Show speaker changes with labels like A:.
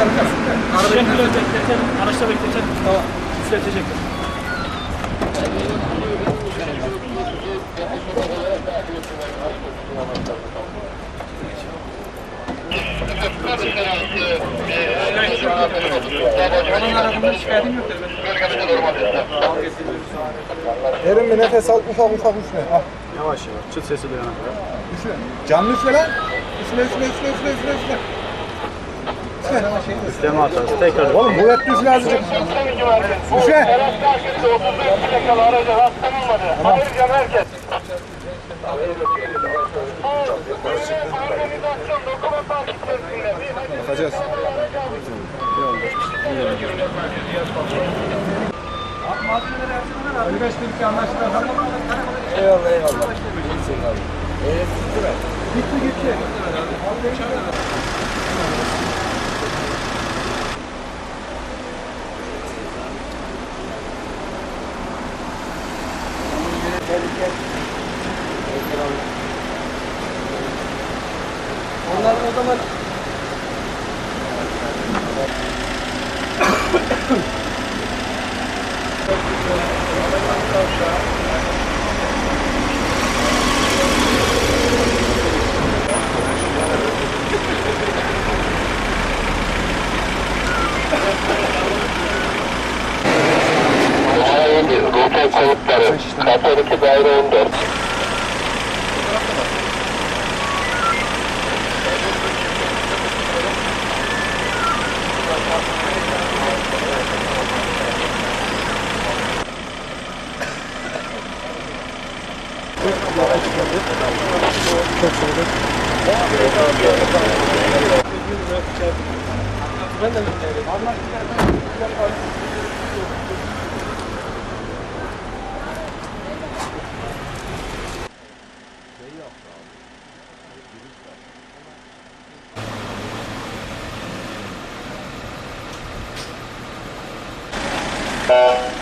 A: Arada bekletelim, araçta bekletelim. Tamam. Üfletecekler.
B: Derin bir nefes al, ufak ufak üfle. Al.
A: Yavaş yavaş, çıt sesi duyana kadar.
B: Üfle. Canlı üfle lan. Üfle, üfle, üfle, üfle, üfle, üfle. Üfle.
A: Üfleme hatası. Tekrar.
B: Oğlum kuvvetli üfle azıcık. Üfle. Bakacağız. Ali Beş bir anlaştılar. Eyvallah eyvallah. Gitti gitti. Onlar o zaman
C: Rota kayıtları. Katolik daire 14. Ben de göndereyim. Thank you.